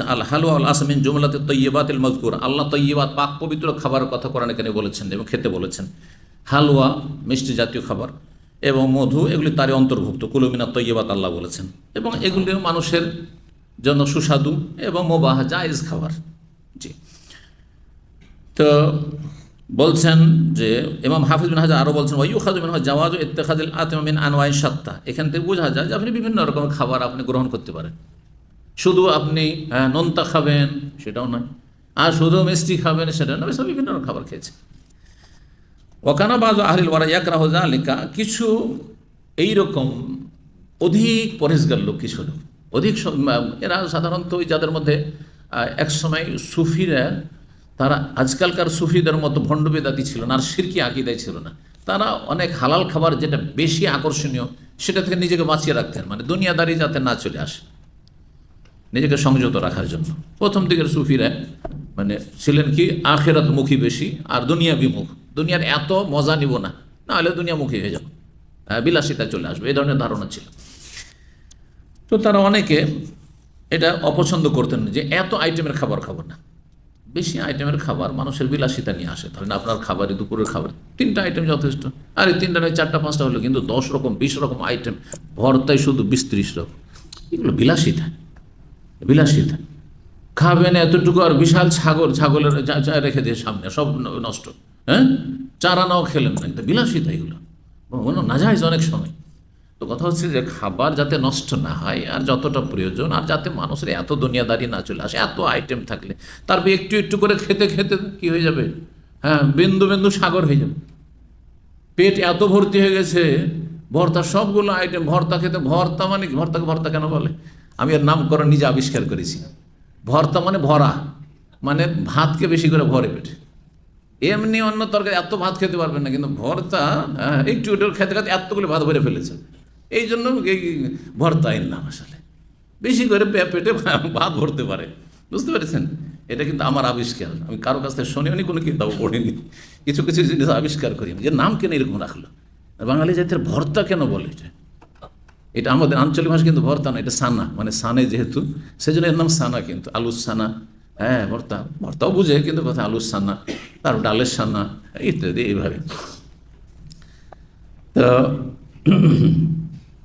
আল হালুয়া আল আসমিন জুমলাতে তৈবাতিল মজকুর। আল্লাহ তৈবাত পাক পবিত্র খাবার কথা কোরআন এখানে বলেছেন এবং খেতে বলেছেন। হালুয়া, মিষ্টি জাতীয় খাবার এবং মধু, এগুলি তারই অন্তর্ভুক্ত। কুলুমিনা তৈবাত আল্লাহ বলেছেন। এবং এগুলি মানুষের জন্য সুস্বাদু এবং মোবাহ, জায়েজ খাবার। জি। তো বলছেন যে, ইমাম হাফিজ বিন হাজার আরও বলছেন ওয়ু খাজু মিন জাওয়াজ ইত্তেখাদিল আতমিন আনওয়াই সাত্তা এখান থেকে বোঝা যায় যে আপনি বিভিন্ন রকমের খাবার আপনি গ্রহণ করতে পারেন। শুধু আপনি হ্যাঁ, নোনতা খাবেন সেটাও নয়। আর শুধু মিষ্টি খাবেন সেটা নয়। সব বিভিন্ন খাবার খেয়েছে। ওকানা বাজ আহলিল ওয়ারা ইয়াকরাহ জালিকা কিছু এইরকম অধিক পরেশগার লোক কিছু লোক। অধিক এরা সাধারণত ওই যাদের মধ্যে আহ, একসময় সুফিরা তারা আজকালকার সুফিদের মতো ভণ্ডবেদাতি ছিল না আর সিরকি আকিদাই ছিল না। তারা অনেক হালাল খাবার যেটা বেশি আকর্ষণীয় সেটা থেকে নিজেকে বাঁচিয়ে রাখতেন। মানে দুনিয়াদারি যাতে না চলে আসে। নিজেকে সংযত রাখার জন্য। প্রথম দিকের সুফিরা মানে ছিলেন কি, আখেরাত মুখী বেশি, আর দুনিয়া বিমুখ। দুনিয়ার এত মজা নিব না না হলে দুনিয়ামুখী হয়ে যাব। বিলাসিতা চলে আসবে, এই ধরনের ধারণা ছিল। তো তারা অনেকে এটা অপছন্দ করতেন যে এত আইটেমের খাবার খাব না। বেশি আইটেমের খাবার মানুষের বিলাসিতা নিয়ে আসে। ধরেন আপনার খাবারই দুপুরের খাবার, তিনটা আইটেম যথেষ্ট। আর এই তিনটা নয়, চারটা, পাঁচটা হলো কিন্তু দশ রকম, বিশ রকম আইটেম, ভর্তায় শুধু বিশ ত্রিশ রকম। এগুলো বিলাসিতা। বিলাসিতা। খাবেন এতটুকু আর বিশাল ছাগল, ছাগলের রেখে দিয়ে সামনে, সব নষ্ট। হ্যাঁ? চারা নাও খেলেন না এটা বিলাসিতা এগুলো। না, যায় অনেক সময়। তো কথা হচ্ছে যে খাবার যাতে নষ্ট না হয়, আর যতটা প্রয়োজন, আর যাতে মানুষের এত দুনিয়াদারি না চলে আসে, এত আইটেম থাকলে তারপর একটু একটু করে খেতে খেতে কি হয়ে যাবে? হ্যাঁ বিন্দু বিন্দু সাগর হয়ে যাবে। পেট এত ভর্তি হয়ে গেছে, ভর্তা সবগুলো আইটেম ভর্তা খেতে, ভর্তা মানে ভর্তাকে ভর্তা কেন বলে? আমি এর নামকরণ নিজে আবিষ্কার করেছি। ভর্তা মানে ভরা মানে ভাতকে বেশি করে ভরে পেটে। এমনি অন্য তরকারি এত ভাত খেতে পারবেন না কিন্তু ভর্তা হ্যাঁ, একটু একটু খেতে খেতে এতগুলো ভাত ভরে ফেলেছে। এই জন্য ভর্তা এর নাম আসলে বেশি করে পেটে ভাত ভরতে পারে। বুঝতে পেরেছেন? এটা কিন্তু আমার আবিষ্কার। আমি কারও কাছ থেকে শুনিনি কোনো কিতাব পড়িনি কিছু কিছু জিনিস আবিষ্কার করি। যে নাম কেন এরকম রাখল? বাঙালি জাতির ভর্তা কেন বলে এটা? এটা আমাদের আঞ্চলিক ভাষা কিন্তু ভর্তা না এটা সানা মানে সানে যেহেতু, সেজন্য এর নাম সানা কিন্তু, আলুর সানা হ্যাঁ ভর্তা, ভর্তাও বুঝে, কিন্তু কথা আলুর সানা, তার ডালের সানা, ইত্যাদি, এইভাবে তো,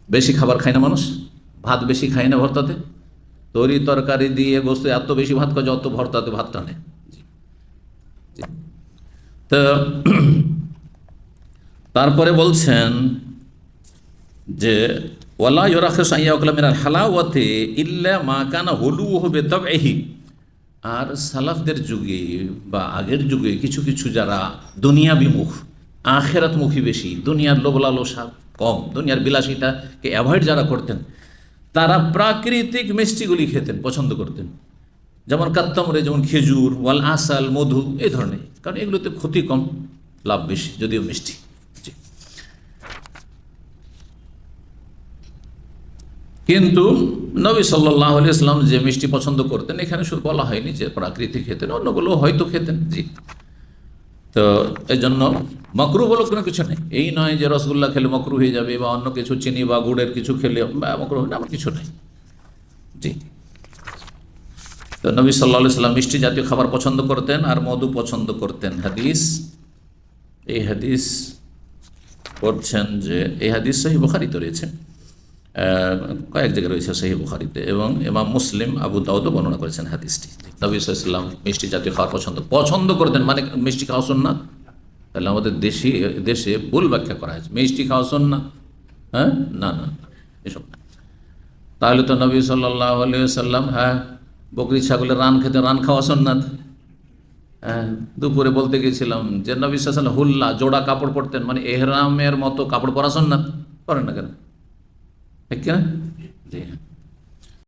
বেশি খাবার খায় না মানুষ, ভাত বেশি খায় না ভর্তাতে, তরি তরকারি দিয়ে গোস্ত, এত বেশি ভাত খায় যত ভর্তাতে ভাত টানে। তো, তারপরে বলছেন যে ওয়ালা ইরাখে সাইয়া মিনাল হালাওয়াতে ইল্লা মা কানা হলু হবে তবে এহি আর সালাফদের যুগে বা আগের যুগে কিছু কিছু যারা দুনিয়া বিমুখ আখেরাতমুখী বেশি, দুনিয়ার লোভ লালসা কম, দুনিয়ার বিলাসিতাকে অ্যাভয়েড যারা করতেন, তারা প্রাকৃতিক মিষ্টিগুলি খেতেন, পছন্দ করতেন। যেমন কাত্তামরে যেমন খেজুর, ওয়াল আসাল, মধু, এই ধরনের। কারণ এগুলোতে ক্ষতি কম, লাভ বেশি, যদিও মিষ্টি জি কিন্তু নবী সাল্লাহ ইসলাম যে মিষ্টি পছন্দ করতেন, এখানে শুধু বলা হয়নি যে প্রাকৃতিক খেতেন অন্যগুলো হয়তো খেতেন, জি। তো এই জন্য মকরু বলো কোনো কিছু নেই। এই নয় যে রসগোল্লা খেলে মকরু হয়ে যাবে বা অন্য কিছু চিনি বা গুড়ের কিছু খেলে মকরু হবে আমার কিছু নেই, জি। তো নবী সাল্লাহ সাল্লাম মিষ্টি জাতীয় খাবার পছন্দ করতেন আর মধু পছন্দ করতেন। হাদিস, এই হাদিস করছেন যে, এই হাদিস সহি বুখারিতে রয়েছে। কয়েক জায়গায় রয়েছে সহি বুখারিতে এবং ইমাম মুসলিম আবু দাউদও বর্ণনা করেছেন হাদিসটি। নবী সাল্লাম মিষ্টি জাতীয় খাওয়ার পছন্দ পছন্দ করতেন মানে মিষ্টি খাওয়া না তাহলে আমাদের দেশে দেশে ভুল ব্যাখ্যা করা হয়েছে। মিষ্টি খাওয়া না হ্যাঁ? না না না, এসব তাহলে তো নবী সাল্লাহ সাল্লাম হ্যাঁ বকরি ছাগলের রান খেতে রান খাওয়া সন্ন্যাত হ্যাঁ দুপুরে বলতে গেছিলাম যে নবী সাল্লাম হুল্লা জোড়া কাপড় পরতেন মানে এহরামের মতো কাপড় পরা সন্ন্যাত করেন না কেন? ঠিক কিনা জি হ্যাঁ